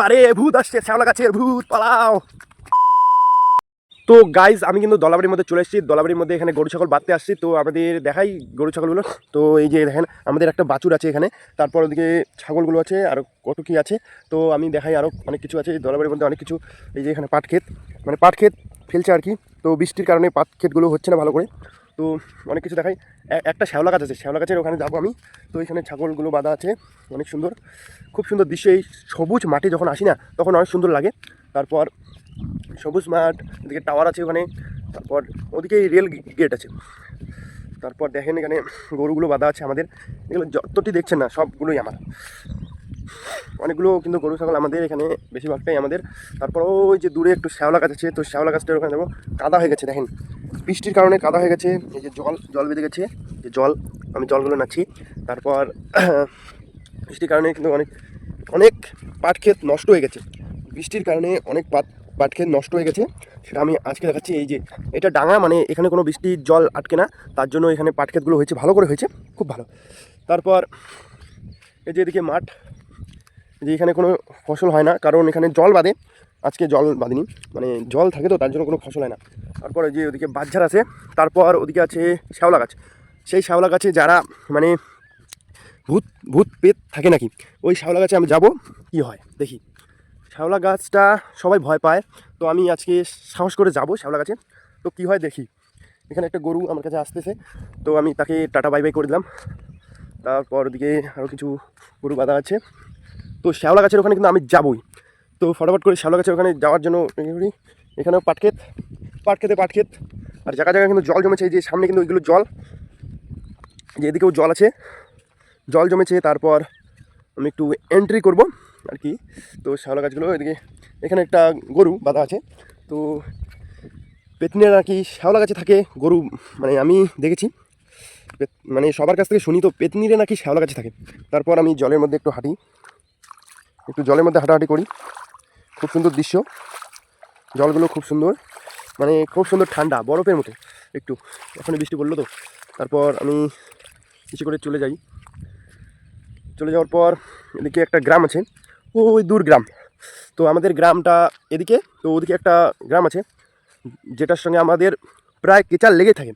বারে ভূত আসছে, শ্যাওলা গাছের ভূত, পালাও। তো গাইজ আমি কিন্তু দলাবাড়ির মধ্যে চলে এসেছি। দলাবাড়ির মধ্যে এখানে গরু, ছাগল বাঁধতে আসছি। তো আমাদের দেখাই গরু, ছাগলগুলো। তো এই যে দেখেন, আমাদের একটা বাছুর আছে এখানে। তারপর ওদিকে ছাগলগুলো আছে, আর কত কি আছে। তো আমি দেখাই আরও অনেক কিছু আছে। দলাবাড়ির মধ্যে অনেক কিছু। এই যে এখানে পাট ক্ষেত মানে পাট ক্ষেত ফেলছে আর কি। তো বৃষ্টির কারণে পাট ক্ষেতগুলো হচ্ছে না ভালো করে। তো অনেক কিছু দেখাই। একটা শ্যাওলা গাছ আছে, শ্যাওলা গাছের ওখানে যাব আমি। তো এখানে ছাগলগুলো বাঁধা আছে, অনেক সুন্দর। খুব সুন্দর দৃশ্য, এই সবুজ মাঠে যখন আসি না, তখন অনেক সুন্দর লাগে। তারপর সবুজ মাঠ, এদিকে টাওয়ার আছে ওখানে, তারপর ওদিকে রেল গেট আছে। তারপর দেখেন এখানে গরুগুলো বাঁধা আছে আমাদের। এগুলো যতটি দেখছেন না, সবগুলোই আমার। অনেকগুলো কিন্তু গরু, ছাগল আমাদের এখানে বেশিরভাগটাই আমাদের। তারপর ওই যে দূরে একটু শ্যাওলা গাছ আছে, তো শ্যাওলা গাছটা ওখানে যাব কাদা হয়ে গেছে, দেখেন। বৃষ্টির কারণে কাদা হয়ে গেছে, এই যে জল জল বেঁধে গেছে, যে জল, আমি জলগুলো নাচ্ছি তারপর বৃষ্টির কারণে কিন্তু অনেক অনেক পাট ক্ষেত নষ্ট হয়ে গেছে। বৃষ্টির কারণে অনেক পাট পাট ক্ষেত নষ্ট হয়ে গেছে। সেটা আমি আজকে দেখাচ্ছি, এই যে এটা ডাঙা মানে এখানে কোনো বৃষ্টির জল আটকে না। তার জন্য এখানে পাট ক্ষেতগুলো হয়েছে, ভালো করে হয়েছে, খুব ভালো। তারপর এই যে এদিকে মাঠ যে এখানে কোনো ফসল হয় না, কারণ এখানে জল বাঁধে আজকে জল বাঁধেনি মানে জল থাকে তো, তার জন্য কোনো ফসল হয় না। তারপর যে ওদিকে বাচ্চার আছে, তারপর ওদিকে আছে শ্যাওলা গাছ। সেই শ্যাওলা গাছে যারা মানে ভূত ভূত পেত থাকে নাকি, ওই শ্যাওলা গাছে আমি যাব, কি হয়? দেখি। শ্যাওলা গাছটা সবাই ভয় পায়, তো আমি আজকে সাহস করে যাব শ্যাওলা গাছে। তো কি হয় দেখি। এখানে একটা গরু আমার কাছে আসতেছে, তো আমি তাকে টাটা বাই বাই করে দিলাম। তারপর ওদিকে আরও কিছু গরু বাঁধা আছে। তো শ্যাওলা গাছের ওখানে কিন্তু আমি যাবই। তো ফটাফট করে শ্যাওলা গাছের ওখানে যাওয়ার জন্য এখানেও পাটক্ষেত পাটক্ষেতে পাটক্ষেত আর জায়গা জায়গায় কিন্তু জল জমেছে যে সামনে কিন্তু ওইগুলো জল। যে এদিকেও জল আছে, জল জমেছে, তারপর আমি একটু এন্ট্রি করব আর কি। তো শ্যাওলা গাছগুলো এদিকে এখানে একটা গরু বাঁধা আছে। তো পেতনিরা নাকি শ্যাওলা গাছে থাকে গরু মানে আমি দেখেছি। মানে সবার কাছ থেকে শুনি তো পেতনিরে নাকি শ্যাওলা গাছে থাকে। তারপর আমি জলের মধ্যে একটু হাঁটি। একটু জলের মধ্যে হাঁটাহাঁটি করি। খুব সুন্দর দৃশ্য। জলগুলো খুব সুন্দর। মানে খুব সুন্দর ঠান্ডা, বরফের মতো। একটু এখনই বৃষ্টি পড়ল তো। তারপর আমি কিছু করে চলে যাই। চলে যাওয়ার পর এদিকে একটা গ্রাম আছে। ও ওই দূর গ্রাম। তো আমাদের গ্রামটা এদিকে, তো ওদিকে একটা গ্রাম আছে, যেটার সঙ্গে আমাদের প্রায় কেচার লেগে থাকে।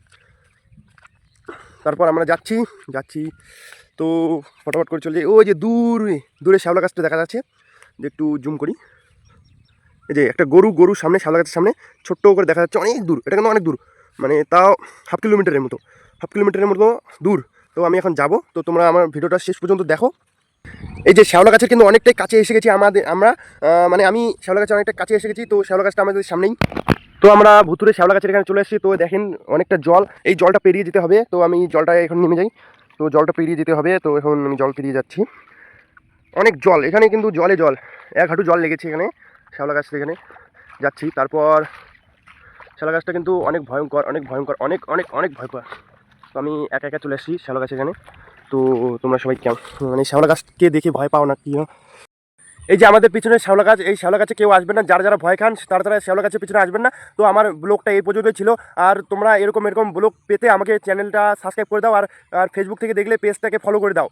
তারপর আমরা যাচ্ছি যাচ্ছি তো ফটাফট করে চলে যাই। ওই যে দূরে দূরে শ্যাওলা গাছটা দেখা যাচ্ছে। যে একটু জুম করি। এই যে একটা গরু গরু সামনে, শ্যাওলা গাছের সামনে, ছোট্ট করে দেখা যাচ্ছে। অনেক দূর, এটা কিন্তু অনেক দূর। মানে তাও হাফ কিলোমিটারের মতো। হাফ কিলোমিটারের মতো দূর। তো আমি এখন যাব। তো তোমরা আমার ভিডিওটা শেষ পর্যন্ত দেখো। এই যে শ্যাওলা গাছের কিন্তু অনেকটাই কাছে এসে গেছি আমাদের, আমরা মানে আমি শ্যাওলা গাছের অনেকটা কাছে এসে গেছি। তো শ্যাওলা গাছটা আমাদের সামনেই। তো আমরা ভুতুরে শ্যাওলা গাছের এখানে চলে এসেছি। তো দেখেন অনেকটা জল। এই জলটা পেরিয়ে যেতে হবে। তো আমি জলটা এখন নেমে যাই। তো জলটা পেরিয়ে যেতে হবে, তো এখন আমি জল পেরিয়ে যাচ্ছি। অনেক জল, এখানে কিন্তু জলে জল, এক হাঁটু জল লেগেছে এখানে, শ্যাওলা গাছ এখানে যাচ্ছি। তারপর শ্যাওলা গাছটা কিন্তু অনেক ভয়ঙ্কর অনেক ভয়ঙ্কর, অনেক অনেক অনেক ভয়ঙ্কর। তো আমি একা একা চলে আসছি শ্যাওলা গাছ এখানে। তো তোমরা সবাই কেমন মানে শ্যাওলা গাছকে দেখে ভয় পাও না, কি? এই যে আমাদের পিছনে শ্যাওলা গাছ, এই শ্যাওলা গাছে কেউ আসবে না, যারা যারা ভয় খান, তারা তারা শ্যাওলা গাছের পিছনে আসবেন না। তো আমার ব্লগটা এই পর্যন্তই ছিল। আর তোমরা এরকম এরকম ব্লগ পেতে আমাকে চ্যানেলটা সাবস্ক্রাইব করে দাও, আর ফেসবুক থেকে দেখলে পেজটাকে ফলো করে দাও।